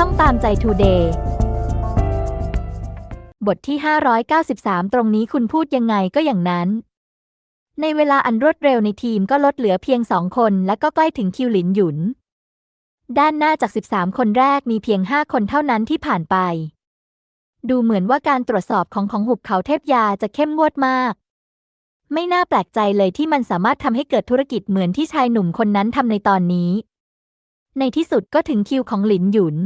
ช่องตามใจทูเดย์บทที่ 593 ตรงนี้คุณพูดยังไงก็อย่างนั้น ในเวลาอันรวดเร็วในทีมก็ลดเหลือเพียงสองคนและก็ใกล้ถึงคิวหลินหยุน ด้านหน้าจาก 13 คนแรกมีเพียง 5 คนเท่านั้นที่ผ่านไป ดูเหมือนว่าการตรวจสอบของของหุบเขาเทพยาจะเข้มงวดมาก ไม่น่าแปลกใจเลยที่มันสามารถทำให้เกิดธุรกิจเหมือนที่ชายหนุ่มคนนั้นทำในตอนนี้ ในที่สุดก็ถึงคิวของหลินหยุน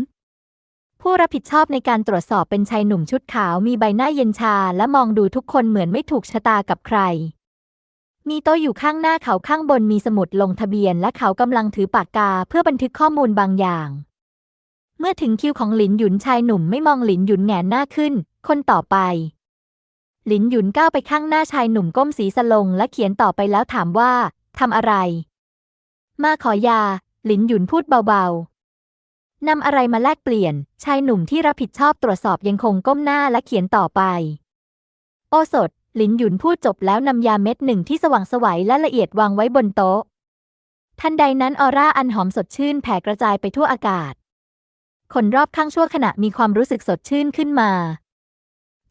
ผู้รับผิดชอบในการตรวจสอบเป็นชายหนุ่มชุดขาวมีใบหน้าเย็นชาและมองดูทุกคนเหมือนไม่ถูกชะตากับใคร มีโต๊ะอยู่ข้างหน้าเขาข้างบนมีสมุดลงทะเบียน และเขากำลังถือปากกาเพื่อบันทึกข้อมูลบางอย่าง เมื่อถึงคิวของหลินหยุนชายหนุ่มไม่มองหลินหยุนแงนหน้าขึ้น คนต่อไป หลินหยุนก้าวไปข้างหน้าชายหนุ่มก้มศีรษะลง และเขียนต่อไปแล้วถามว่าทำอะไร มาขอยา หลินหยุนพูดเบาๆ นำอะไรมาแลกเปลี่ยน ชายหนุ่มที่รับผิดชอบตรวจสอบยังคงก้มหน้าและเขียนต่อไป โอสถ หลินหยุนพูดจบแล้วนำยาเม็ดหนึ่งที่สว่างสวัยและละเอียดวางไว้บนโต๊ะ ทันใดนั้นออร่าอันหอมสดชื่นแผ่กระจายไปทั่วอากาศ คนรอบข้างชั่วขณะมีความรู้สึกสดชื่นขึ้นมา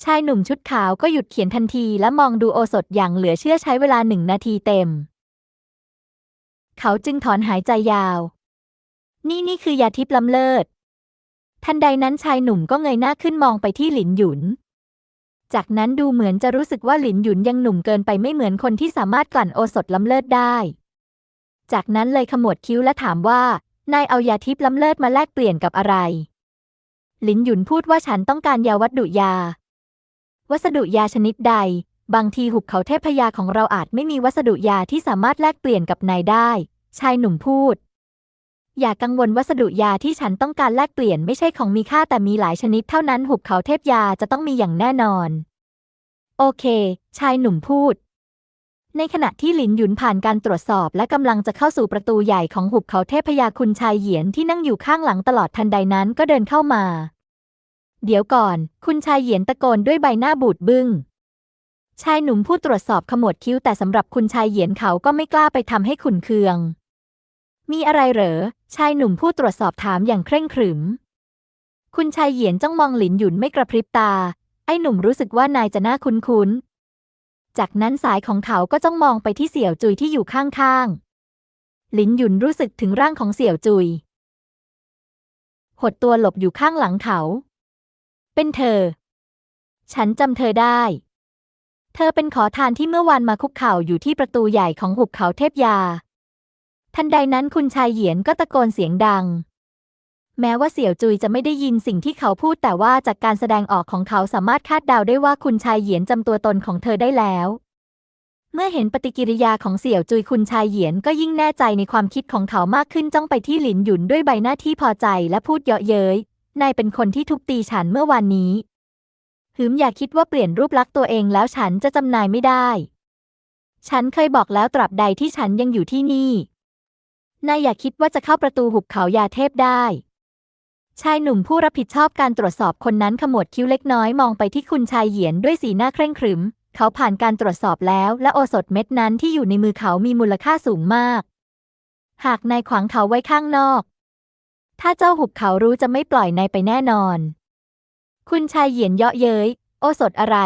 ชายหนุ่มชุดขาวก็หยุดเขียนทันทีและมองดูโอสถอย่างเหลือเชื่อใช้เวลาหนึ่งนาทีเต็ม เขาจึงถอนหายใจยาว นี่นี่คือยาทิพย์ล้ำเลิศ ทันใดนั้นชายหนุ่มก็เงยหน้าขึ้นมองไปที่หลินหยุน จากนั้นดูเหมือนจะรู้สึกว่าหลินหยุนยังหนุ่มเกินไปไม่เหมือนคนที่สามารถกลั่นโอสถล้ำเลิศได้ จากนั้นเลยขมวดคิ้วและถามว่า นายเอายาทิพย์ล้ำเลิศมาแลกเปลี่ยนกับอะไร หลินหยุนพูดว่าฉันต้องการยาวัตถุยา วัสดุยาชนิดใด บางทีหุบเขาเทพยาของเราอาจไม่มีวัสดุยาที่สามารถแลกเปลี่ยนกับนายได้ ชายหนุ่มพูด อย่ากังวลวัสดุยาที่ฉันต้องการแลกเปลี่ยนไม่ใช่ของมีค่าแต่มีหลายชนิดเท่านั้นหุบเขาเทพยาจะต้องมีอย่างแน่นอน โอเค ชายหนุ่มพูด ในขณะที่หลินหยุนผ่านการตรวจสอบและกำลังจะเข้าสู่ประตูใหญ่ของหุบเขาเทพยาคุณชายเหยียนที่นั่งอยู่ข้างหลังตลอดทันใดนั้นก็เดินเข้ามา เดี๋ยวก่อน คุณชายเหยียนตะโกนด้วยใบหน้าบูดบึง้งชายหนุ่มผู้ตรวจสอบขมวดคิ้วแต่สำหรับคุณชายเหยียนเขาก็ไม่กล้าไปทำให้ขุนเคือง มีอะไรเหรอ ชายหนุ่มผู้ตรวจสอบถามอย่างเคร่งขรึม คุณชายเหยียนจ้องมองหลินหยุนไม่กระพริบตา ไอ้หนุ่มรู้สึกว่านายจะน่าคุ้นๆ จากนั้นสายของเขาก็จ้องมองไปที่เสี่ยวจุยที่อยู่ข้างๆ หลินหยุนรู้สึกถึงร่างของเสี่ยวจุย หดตัวหลบอยู่ข้างหลังเขา เป็นเธอ ฉันจำเธอได้ เธอเป็นขอทานที่เมื่อวานมาคุกเข่าอยู่ที่ประตูใหญ่ของหุบเขาเทพยา ทันใดนั้นคุณชายเหยียนก็ตะโกนเสียงดัง แม้ว่าเสี่ยวจุยจะไม่ได้ยินสิ่งที่เขาพูดแต่ว่าจากการแสดงออกของเขาสามารถคาดเดาได้ว่าคุณชายเหยียนจำตัวตนของเธอได้แล้ว เมื่อเห็นปฏิกิริยาของเสี่ยวจุยคุณชายเหยียนก็ยิ่งแน่ใจในความคิดของเขามากขึ้นจ้องไปที่หลินหยุนด้วยใบหน้าที่พอใจและพูดเยาะเย้ยนายเป็นคนที่ทุบตีฉันเมื่อวานนี้หืมอย่าคิดว่าเปลี่ยนรูปลักษณ์ตัวเองแล้วฉันจะจำนายไม่ได้ ฉันเคยบอกแล้วตราบใดที่ฉันยังอยู่ที่นี่ นายอย่าคิดว่าจะเข้าประตูหุบเขายาเทพได้ ชายหนุ่มผู้รับผิดชอบการตรวจสอบคนนั้นขมวดคิ้วเล็กน้อยมองไปที่คุณชายเหยียนด้วยสีหน้าเคร่งขรึม เขาผ่านการตรวจสอบแล้ว และโอสถเม็ดนั้นที่อยู่ในมือเขามีมูลค่าสูงมาก หากนายขวางเขาไว้ข้างนอก ถ้าเจ้าหุบเขารู้จะไม่ปล่อยนายไปแน่นอน คุณชายเหยียนเยาะเย้ย โอสถอะไร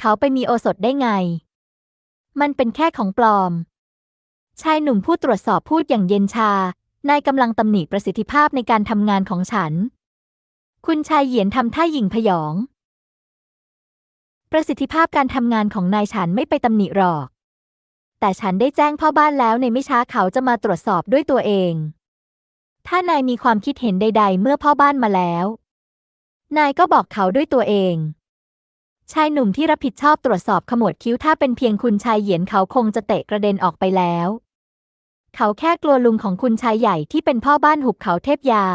เขาไปมีโอสถได้ไง มันเป็นแค่ของปลอม ชายหนุ่มผู้ตรวจสอบพูดอย่างเย็นชา นายกำลังตำหนิประสิทธิภาพในการทำงานของฉัน คุณชายเหยียนทำท่าหยิ่งพยอง ประสิทธิภาพการทำงานของนายฉันไม่ไปตำหนิหรอก แต่ฉันได้แจ้งพ่อบ้านแล้วในไม่ช้าเขาจะมาตรวจสอบด้วยตัวเอง ถ้านายมีความคิดเห็นใด ๆ เมื่อพ่อบ้านมาแล้ว นายก็บอกเขาด้วยตัวเองชายหนุ่มที่รับผิดชอบตรวจสอบขมวดคิ้วถ้าเป็นเพียงคุณชายเหยียนเขาคงจะเตะกระเด็นออกไปแล้ว เขาแค่กลัวลุงของคุณชายใหญ่ที่เป็นพ่อบ้านหุบเขาเทพยา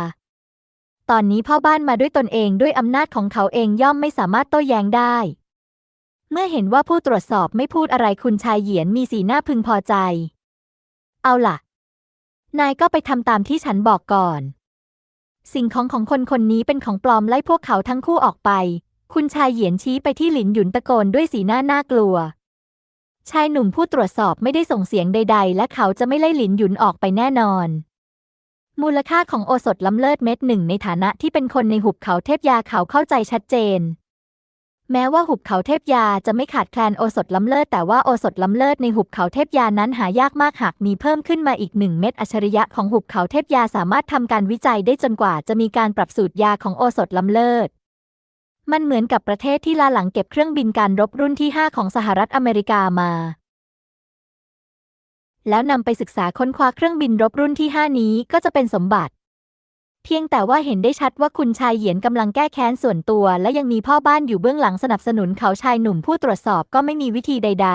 ตอนนี้พ่อบ้านมาด้วยตนเองด้วยอำนาจของเขาเองย่อมไม่สามารถโต้แย้งได้ เมื่อเห็นว่าผู้ตรวจสอบไม่พูดอะไรคุณชายเหยียนมีสีหน้าพึงพอใจ เอาล่ะ นายก็ไปทำตามที่ฉันบอกก่อน สิ่งของของคนคนนี้เป็นของปลอมไล่พวกเขาทั้งคู่ออกไป คุณชายเหยียนชี้ไปที่หลินหยุนตะโกนด้วยสีหน้าน่ากลัว ชายหนุ่มผู้ตรวจสอบไม่ได้ส่งเสียงใด ๆ และเขาจะไม่ไล่หลินหยุนออกไปแน่นอน มูลค่าของโอสถล้ำเลิศเม็ดหนึ่งในฐานะที่เป็นคนในหุบเขาเทพยาเขาเข้าใจชัดเจน แม้ว่าหุบเขาเทพยาจะไม่ขาดแคลนโอสถล้ำเลิศแต่ว่าโอสถล้ำเลิศในหุบเขาเทพยานั้นหายากมากหากมีเพิ่มขึ้นมาอีกหนึ่งเม็ดอัจฉริยะของหุบเขาเทพยาสามารถทำการวิจัยได้จนกว่าจะมีการปรับสูตรยาของโอสถล้ำเลิศ มันเหมือนกับประเทศที่ลาหลังเก็บเครื่องบินการรบรุ่นที่ 5 ของสหรัฐอเมริกามา แล้วนำไปศึกษาค้นคว้าเครื่องบินรบรุ่นที่ 5 นี้ก็จะเป็นสมบัติ เพียงแต่ว่าเห็นได้ชัดว่าคุณชายเหยียนกำลังแก้แค้นส่วนตัว และยังมีพ่อบ้านอยู่เบื้องหลังสนับสนุนเขาชายหนุ่มผู้ตรวจสอบก็ไม่มีวิธีใด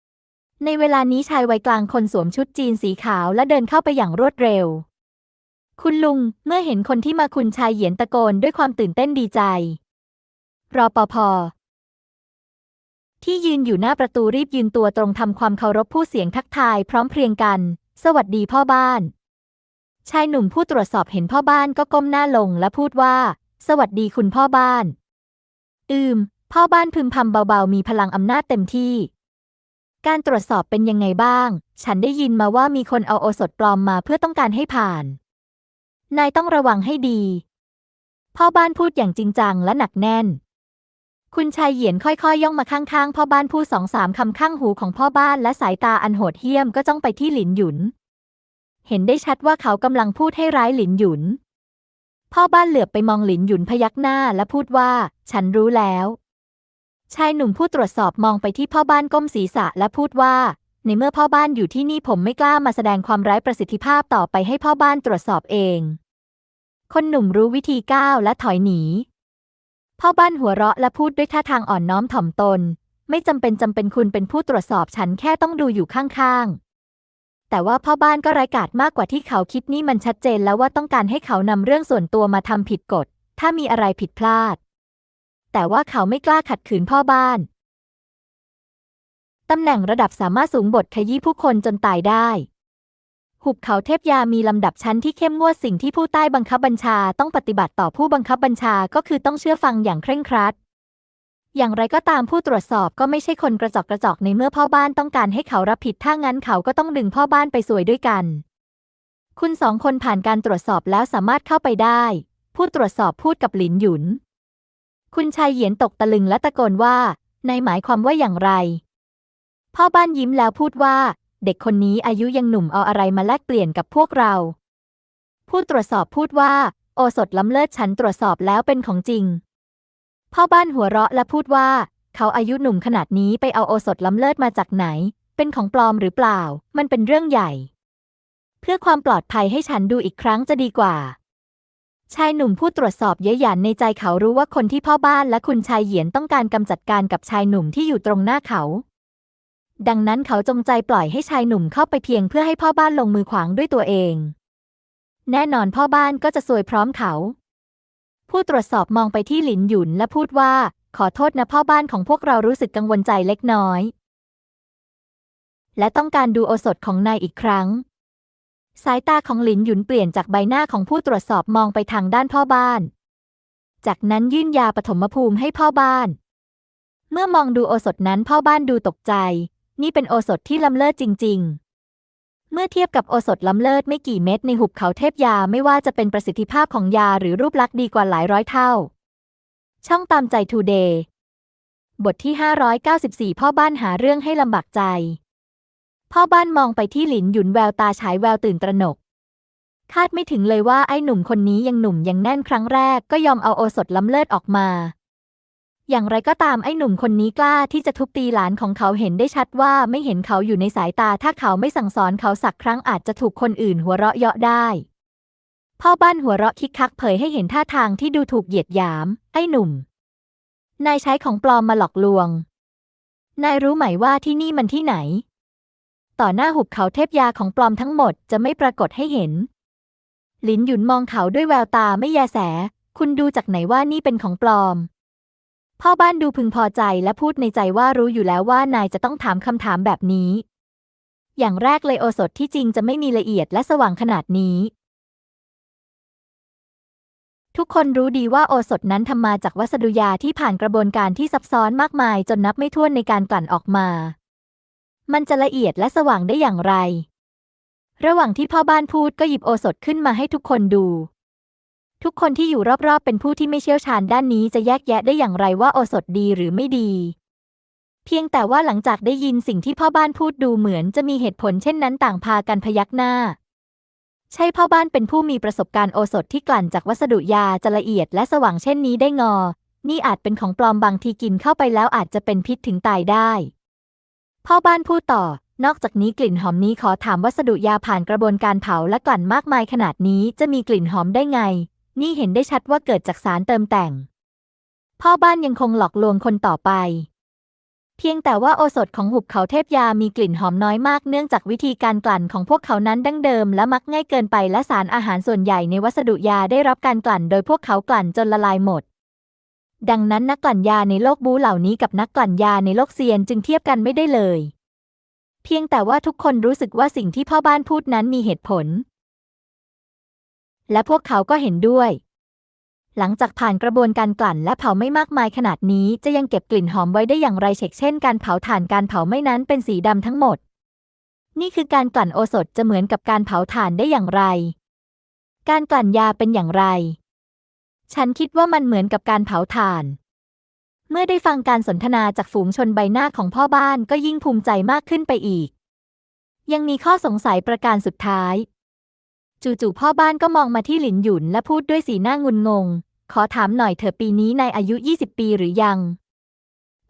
ๆ ในเวลานี้ชายวัยกลางคนสวมชุดจีนสีขาวและเดินเข้าไปอย่างรวดเร็วคุณลุง เมื่อเห็นคนที่มาคุณชายเหยียนตะโกนด้วยความตื่นเต้นดีใจ รอปภที่ยืนอยู่หน้าประตูรีบยืนตัวตรงทำความเคารพผู้เสียงทักทายพร้อมเพรียงกัน สวัสดีพ่อบ้าน ชายหนุ่มผู้ตรวจสอบเห็นพ่อบ้านก็ก้มหน้าลงและพูดว่า สวัสดีคุณพ่อบ้าน อืม พ่อบ้านพึมพำเบาๆ มีพลังอำนาจเต็มที่ การตรวจสอบเป็นยังไงบ้าง ฉันได้ยินมาว่ามีคนเอาโอสถปลอมมาเพื่อต้องการให้ผ่าน นายต้องระวังให้ดี พ่อบ้านพูดอย่างจริงจังและหนักแน่น คุณชายเหยียนค่อยๆย่องมาข้างๆพ่อบ้านพูดสองสามคำข้างหูของพ่อบ้านและสายตาอันโหดเหี้ยมก็จ้องไปที่หลินหยุน เห็นได้ชัดว่าเขากำลังพูดให้ร้ายหลินหยุน พ่อบ้านเหลือบไปมองหลินหยุนพยักหน้าและพูดว่า ฉันรู้แล้ว ชายหนุ่มผู้ตรวจสอบมองไปที่พ่อบ้านก้มศีรษะและพูดว่า ในเมื่อพ่อบ้านอยู่ที่นี่ผมไม่กล้ามาแสดงความร้ายประสิทธิภาพต่อไปให้พ่อบ้านตรวจสอบเอง คนหนุ่มรู้วิธีก้าวและถอยหนี พ่อบ้านหัวเราะและพูดด้วยท่าทางอ่อนน้อมถ่อมตน ไม่จำเป็นจำเป็นคุณเป็นผู้ตรวจสอบฉันแค่ต้องดูอยู่ข้างๆ แต่ว่าพ่อบ้านก็ไร้กาจมากกว่าที่เขาคิดนี่มันชัดเจนแล้วว่าต้องการให้เขานำเรื่องส่วนตัวมาทำผิดกฎ ถ้ามีอะไรผิดพลาด แต่ว่าเขาไม่กล้าขัดขืนพ่อบ้านตำแหน่งระดับสามารถสูงบทขยี้ผู้คนจนตายได้ หุบเขาเทพยามีลำดับชั้นที่เข้มงวดสิ่งที่ผู้ใต้บังคับบัญชาต้องปฏิบัติต่อผู้บังคับบัญชาก็คือต้องเชื่อฟังอย่างเคร่งครัด อย่างไรก็ตามผู้ตรวจสอบก็ไม่ใช่คนกระจอกกระจอกในเมื่อพ่อบ้านต้องการให้เขารับผิดถ้างั้นเขาก็ต้องดึงพ่อบ้านไปสวยด้วยกัน คุณสองคนผ่านการตรวจสอบแล้วสามารถเข้าไปได้ ผู้ตรวจสอบพูดกับหลินหยุน คุณชายเหยียนตกตะลึงและตะโกนว่านายหมายความว่าอย่างไร พ่อบ้านยิ้มแล้วพูดว่า เด็กคนนี้อายุยังหนุ่มเอาอะไรมาแลกเปลี่ยนกับพวกเรา ผู้ตรวจสอบพูดว่า โอสถล้ำเลิศฉันตรวจสอบแล้วเป็นของจริง พ่อบ้านหัวเราะและพูดว่า เขาอายุหนุ่มขนาดนี้ไปเอาโอสถล้ำเลิศมาจากไหน เป็นของปลอมหรือเปล่า มันเป็นเรื่องใหญ่ เพื่อความปลอดภัยให้ฉันดูอีกครั้งจะดีกว่า ชายหนุ่มผู้ตรวจสอบเย้ยหยันในใจเขารู้ว่าคนที่พ่อบ้านและคุณชายเหยียนต้องการกำจัดการกับชายหนุ่มที่อยู่ตรงหน้าเขา ดังนั้นเขาจงใจปล่อยให้ชายหนุ่มเข้าไปเพียงเพื่อให้พ่อบ้านลงมือขวางด้วยตัวเอง แน่นอนพ่อบ้านก็จะซวยพร้อมเขา ผู้ตรวจสอบมองไปที่หลินหยุนและพูดว่า ขอโทษนะพ่อบ้านของพวกเรารู้สึกกังวลใจเล็กน้อย และต้องการดูโอสถของนายอีกครั้ง สายตาของหลินหยุนเปลี่ยนจากใบหน้าของผู้ตรวจสอบมองไปทางด้านพ่อบ้าน จากนั้นยื่นยาปฐมภูมิให้พ่อบ้าน เมื่อมองดูโอสถนั้นพ่อบ้านดูตกใจ นี่เป็นโอสถที่ล้ำเลิศจริง ๆเมื่อเทียบกับโอสถล้ำเลิศไม่กี่เม็ดในหุบเขาเทพยาไม่ว่าจะเป็นประสิทธิภาพของยาหรือรูปลักษณ์ดีกว่าหลายร้อยเท่า ช่องตามใจทูเดย์บทที่ 594 พ่อบ้านหาเรื่องให้ลำบากใจ พ่อบ้านมองไปที่หลินหยุนแววตาฉายแววตื่นตระหนก คาดไม่ถึงเลยว่าไอ้หนุ่มคนนี้ยังหนุ่มยังแน่นครั้งแรกก็ยอมเอาโอสถล้ำเลิศออกมา อย่างไรก็ตามไอ้หนุ่มคนนี้กล้าที่จะทุบตีหลานของเขาเห็นได้ชัดว่าไม่เห็นเขาอยู่ในสายตา ถ้าเขาไม่สั่งสอนเขาสักครั้งอาจจะถูกคนอื่นหัวเราะเยาะได้ พ่อบ้านหัวเราะคิกคักเผยให้เห็นท่าทางที่ดูถูกเหยียดหยาม ไอ้หนุ่ม นายใช้ของปลอมมาหลอกลวง นายรู้ไหมว่าที่นี่มันที่ไหน ต่อหน้าหุบเขาเทพยาของปลอมทั้งหมดจะไม่ปรากฏให้เห็น ลินหยุนมองเขาด้วยแววตาไม่แยแส คุณดูจากไหนว่านี่เป็นของปลอม พ่อบ้านดูพึงพอใจและพูดในใจว่ารู้อยู่แล้วว่านายจะต้องถามคำถามแบบนี้ อย่างแรกเลยโอสถที่จริงจะไม่มีละเอียดและสว่างขนาดนี้ ทุกคนรู้ดีว่าโอสถนั้นทำมาจากวัสดุยาที่ผ่านกระบวนการที่ซับซ้อนมากมายจนนับไม่ถ้วนในการกลั่นออกมา มันจะละเอียดและสว่างได้อย่างไร ระหว่างที่พ่อบ้านพูดก็หยิบโอสถขึ้นมาให้ทุกคนดู ทุกคนที่อยู่รอบๆ เป็นผู้ที่ไม่เชี่ยวชาญด้านนี้จะแยกแยะได้อย่างไรว่าโอสถดีหรือไม่ดี เพียงแต่ว่าหลังจากได้ยินสิ่งที่พ่อบ้านพูดดูเหมือนจะมีเหตุผลเช่นนั้นต่างพากันพยักหน้า ใช่พ่อบ้านเป็นผู้มีประสบการณ์โอสถที่กลั่นจากวัสดุยาจะละเอียดและสว่างเช่นนี้ได้งอ นี่อาจเป็นของปลอมบางทีกินเข้าไปแล้วอาจจะเป็นพิษถึงตายได้ พ่อบ้านพูดต่อ นอกจากนี้กลิ่นหอมนี้ขอถามวัสดุยาผ่านกระบวนการเผาและกลั่นมากมายขนาดนี้จะมีกลิ่นหอมได้ไง นี่เห็นได้ชัดว่าเกิดจากสารเติมแต่ง พ่อบ้านยังคงหลอกลวงคนต่อไป เพียงแต่ว่าโอสถของหุบเขาเทพยามีกลิ่นหอมน้อยมากเนื่องจากวิธีการกลั่นของพวกเขานั้นดั้งเดิมและมักง่ายเกินไปและสารอาหารส่วนใหญ่ในวัสดุยาได้รับการกลั่นโดยพวกเขากลั่นจนละลายหมดดังนั้นนักกลั่นยาในโลกบูเหล่านี้กับนักกลั่นยาในโลกเซียนจึงเทียบกันไม่ได้เลย เพียงแต่ว่าทุกคนรู้สึกว่าสิ่งที่พ่อบ้านพูดนั้นมีเหตุผล และพวกเขาก็เห็นด้วย หลังจากผ่านกระบวนการกลั่นและเผาไม่มากมายขนาดนี้จะยังเก็บกลิ่นหอมไว้ได้อย่างไรเช่นเช่นการเผาถ่านการเผาไม่นั้นเป็นสีดำทั้งหมด นี่คือการกลั่นโอสถจะเหมือนกับการเผาถ่านได้อย่างไร การกลั่นยาเป็นอย่างไร ฉันคิดว่ามันเหมือนกับการเผาถ่านเมื่อได้ฟังการสนทนาจากฝูงชนใบหน้าของพ่อบ้านก็ยิ่งภูมิใจมากขึ้นไปอีก ยังมีข้อสงสัยประการสุดท้าย จู่ๆพ่อบ้านก็มองมาที่หลินหยุนและพูดด้วยสีหน้างุนงง ขอถามหน่อยเถอปีนี้นายอายุ 20 ปีหรือยัง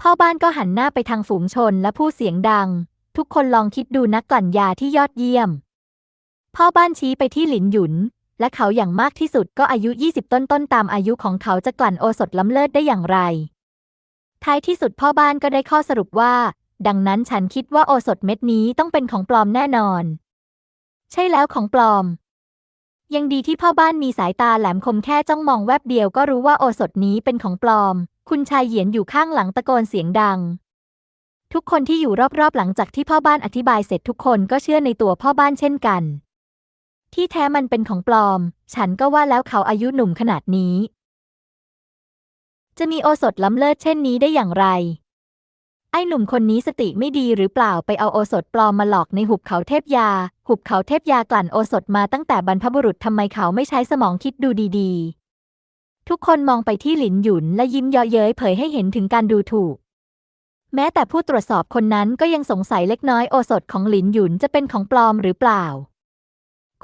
พ่อบ้านก็หันหน้าไปทางฝูงชนและพูดเสียงดัง ทุกคนลองคิดดูนักกลั่นยาที่ยอดเยี่ยม พ่อบ้านชี้ไปที่หลินหยุน และเขาอย่างมากที่สุดก็อายุ 20 ต้นต้นๆตามอายุของเขาจะกลั่นโอสถล้ำเลิศได้อย่างไร ท้ายที่สุดพ่อบ้านก็ได้ข้อสรุปว่า ดังนั้นฉันคิดว่าโอสถเม็ดนี้ต้องเป็นของปลอมแน่นอน ใช่แล้วของปลอม ยังดีที่พ่อบ้านมีสายตาแหลมคมแค่จ้องมองแวบเดียวก็รู้ว่าโอสถนี้เป็นของปลอม คุณชายเหยียนอยู่ข้างหลังตะโกนเสียงดัง ทุกคนที่อยู่รอบๆหลังจากที่พ่อบ้านอธิบายเสร็จทุกคนก็เชื่อในตัวพ่อบ้านเช่นกัน ที่แท้มันเป็นของปลอม ฉันก็ว่าแล้วเขาอายุหนุ่มขนาดนี้ จะมีโอสถล้ำเลิศเช่นนี้ได้อย่างไร ไอ้หนุ่มคนนี้สติไม่ดีหรือเปล่าไปเอาโอสถปลอมมาหลอกในหุบเขาเทพยา หุบเขาเทพยากลั่นโอสถมาตั้งแต่บรรพบุรุษทำไมเขาไม่ใช้สมองคิดดูดีๆ ทุกคนมองไปที่หลินหยุนและยิ้มเยาะเย้ยเผยให้เห็นถึงการดูถูก แม้แต่ผู้ตรวจสอบคนนั้นก็ยังสงสัยเล็กน้อยโอสถของหลินหยุนจะเป็นของปลอมหรือเปล่า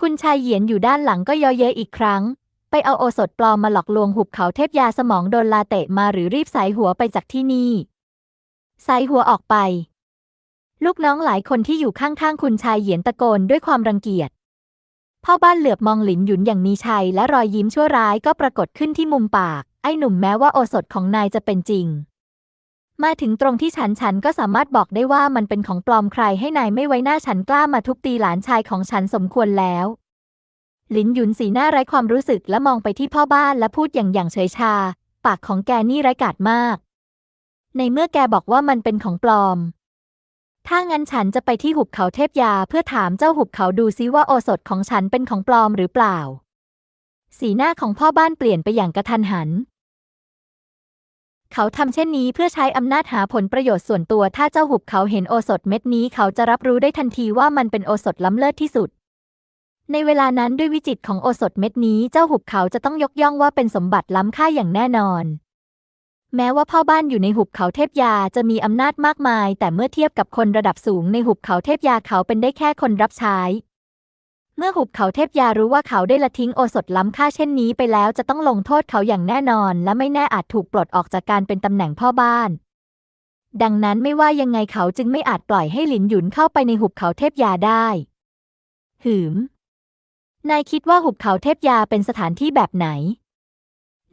คุณชายเหยียนอยู่ด้านหลังก็เยาะเย้ยอีกครั้ง ไปเอาโอสถปลอมมาหลอกลวงหุบเขาเทพยาสมองโดนลาเตะมาหรือรีบสายหัวไปจากที่นี่ สายหัวออกไป ลูกน้องหลายคนที่อยู่ข้างๆคุณชายเหยียนตะโกนด้วยความรังเกียจ พ่อบ้านเหลือบมองหลินหยุนอย่างมีชัยและรอยยิ้มชั่วร้ายก็ปรากฏขึ้นที่มุมปาก ไอ้หนุ่มแม้ว่าโอสถของนายจะเป็นจริง มาถึงตรงที่ฉันฉันก็สามารถบอกได้ว่ามันเป็นของปลอมใครให้นายไม่ไว้หน้าฉันกล้ามาทุบตีหลานชายของฉันสมควรแล้วหลินหยุนสีหน้าไร้ความรู้สึกและมองไปที่พ่อบ้านและพูดอย่างอย่างเฉยชา ปากของแกนี่ไร้กาจมาก ในเมื่อแกบอกว่ามันเป็นของปลอม ถ้างั้นฉันจะไปที่หุบเขาเทพยาเพื่อถามเจ้าหุบเขาดูซิว่าโอสถของฉันเป็นของปลอมหรือเปล่า สีหน้าของพ่อบ้านเปลี่ยนไปอย่างกระทันหัน เขาทำเช่นนี้เพื่อใช้อำนาจหาผลประโยชน์ส่วนตัว ถ้าเจ้าหุบเขาเห็นโอสถเม็ดนี้เขาจะรับรู้ได้ทันทีว่ามันเป็นโอสถล้ำเลิศที่สุดในเวลานั้นด้วยวิจิตของโอสถเม็ดนี้เจ้าหุบเขาจะต้องยกย่องว่าเป็นสมบัติล้ำค่าอย่างแน่นอน แม้ว่าพ่อบ้านอยู่ในหุบเขาเทพยาจะมีอำนาจมากมาย แต่เมื่อเทียบกับคนระดับสูงในหุบเขาเทพยาเขาเป็นได้แค่คนรับใช้ เมื่อหุบเขาเทพยารู้ว่าเขาได้ละทิ้งโอสถล้ำค่าเช่นนี้ไปแล้วจะต้องลงโทษเขาอย่างแน่นอน และไม่แน่อาจถูกปลดออกจากการเป็นตำแหน่งพ่อบ้าน ดังนั้นไม่ว่ายังไงเขาจึงไม่อาจปล่อยให้หลินหยุนเข้าไปในหุบเขาเทพยาได้ หืม นายคิดว่าหุบเขาเทพยาเป็นสถานที่แบบไหน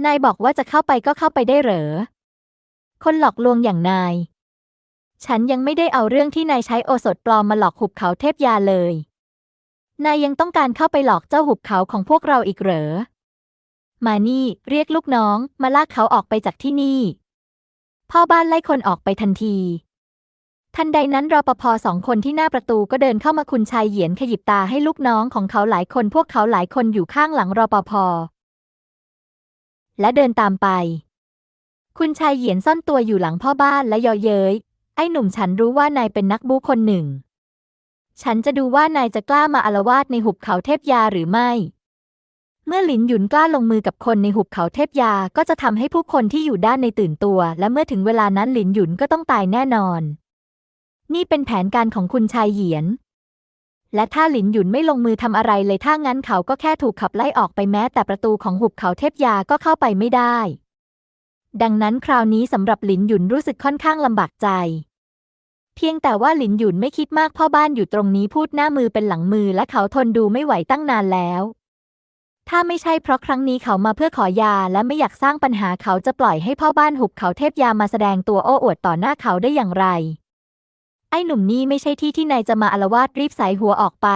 นายบอกว่าจะเข้าไปก็เข้าไปได้เหรอ คนหลอกลวงอย่างนาย ฉันยังไม่ได้เอาเรื่องที่นายใช้โอสถปลอมมาหลอกหุบเขาเทพยาเลย นายยังต้องการเข้าไปหลอกเจ้าหุบเขาของพวกเราอีกเหรอ มานี่ เรียกลูกน้อง มาลากเขาออกไปจากที่นี่ พ่อบ้านไล่คนออกไปทันที ทันใดนั้นรปภสองคนที่หน้าประตูก็เดินเข้ามาคุณชายเหยียนขยิบตาให้ลูกน้องของเขาหลายคนพวกเขาหลายคนอยู่ข้างหลังรปภและเดินตามไป คุณชายเหยียนซ่อนตัวอยู่หลังพ่อบ้านและยอเย้ย ไอ้หนุ่มฉันรู้ว่านายเป็นนักบู๊คนหนึ่ง ฉันจะดูว่านายจะกล้ามาอาละวาดในหุบเขาเทพยาหรือไม่ เมื่อหลินหยุนกล้าลงมือกับคนในหุบเขาเทพยาก็จะทำให้ผู้คนที่อยู่ด้านในตื่นตัว และเมื่อถึงเวลานั้นหลินหยุนก็ต้องตายแน่นอน นี่เป็นแผนการของคุณชายเหยียน และถ้าหลินหยุนไม่ลงมือทำอะไรเลยถ้างั้นเขาก็แค่ถูกขับไล่ออกไปแม้แต่ประตูของหุบเขาเทพยาก็เข้าไปไม่ได้ ดังนั้นคราวนี้สำหรับหลินหยุนรู้สึกค่อนข้างลำบากใจ เพียงแต่ว่าหลินหยุนไม่คิดมากพ่อบ้านอยู่ตรงนี้พูดหน้ามือเป็นหลังมือและเขาทนดูไม่ไหวตั้งนานแล้ว ถ้าไม่ใช่เพราะครั้งนี้เขามาเพื่อขอยาและไม่อยากสร้างปัญหาเขาจะปล่อยให้พ่อบ้านหุบเขาเทพยามาแสดงตัวโอ้อวดต่อหน้าเขาได้อย่างไร ไอ้หนุ่มนี่ไม่ใช่ที่ที่นายจะมาอาละวาดรีบสายหัวออกไป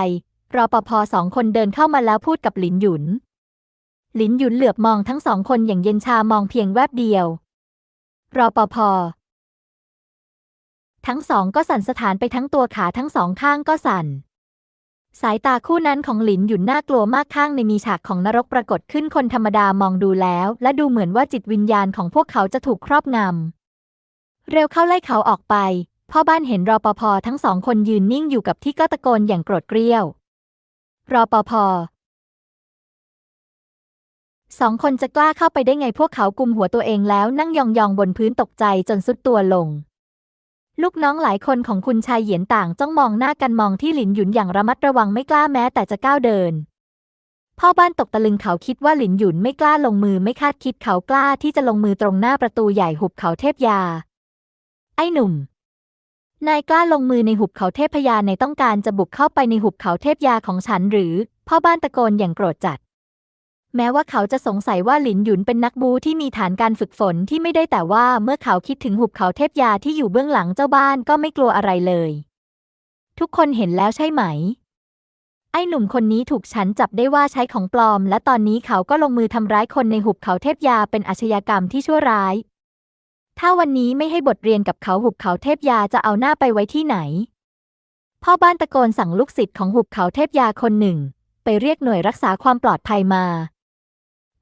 รอปภสองคนเดินเข้ามาแล้วพูดกับหลินหยุน ลินหยุนเหลือบมองทั้งสองคนอย่างเย็นชามองเพียงแวบเดียว รอปภทั้งสองก็สั่นสถานไปทั้งตัวขาทั้งสองข้างก็สั่น สายตาคู่นั้นของหลินหยุนน่ากลัวมากข้างในมีฉากของนรกปรากฏขึ้นคนธรรมดามองดูแล้ว และดูเหมือนว่าจิตวิญญาณของพวกเขาจะถูกครอบงำ เร็วเข้าไล่เขาออกไป พ่อบ้านเห็นรอปภทั้งสองคนยืนนิ่งอยู่กับที่ก็ตะโกนอย่างโกรธเกรี้ยว รอปภ สองคนจะกล้าเข้าไปได้ไงพวกเขากุมหัวตัวเองแล้วนั่งยองๆบนพื้นตกใจจนสุดตัวลง ลูกน้องหลายคนของคุณชายเหยียนต่างจ้องมองหน้ากันมองที่หลินหยุนอย่างระมัดระวังไม่กล้าแม้แต่จะก้าวเดิน พ่อบ้านตกตะลึงเขาคิดว่าหลินหยุนไม่กล้าลงมือไม่คาดคิดเขากล้าที่จะลงมือตรงหน้าประตูใหญ่หุบเขาเทพยา ไอ้หนุ่มนายกล้าลงมือในหุบเขาเทพยาในต้องการจะบุกเข้าไปในหุบเขาเทพยาของฉันหรือ พ่อบ้านตะโกนอย่างโกรธจัด แม้ว่าเขาจะสงสัยว่าหลินหยุนเป็นนักบูที่มีฐานการฝึกฝนที่ไม่ได้แต่ว่าเมื่อเขาคิดถึงหุบเขาเทพยาที่อยู่เบื้องหลังเจ้าบ้านก็ไม่กลัวอะไรเลย ทุกคนเห็นแล้วใช่ไหม ไอ้หนุ่มคนนี้ถูกฉันจับได้ว่าใช้ของปลอม และตอนนี้เขาก็ลงมือทำร้ายคนในหุบเขาเทพยาเป็นอาชญากรรมที่ชั่วร้าย ถ้าวันนี้ไม่ให้บทเรียนกับเขาหุบเขาเทพยาจะเอาหน้าไปไว้ที่ไหน พ่อบ้านตะโกนสั่งลูกศิษย์ของหุบเขาเทพยาคนหนึ่ง ไปเรียกหน่วยรักษาความปลอดภัยมา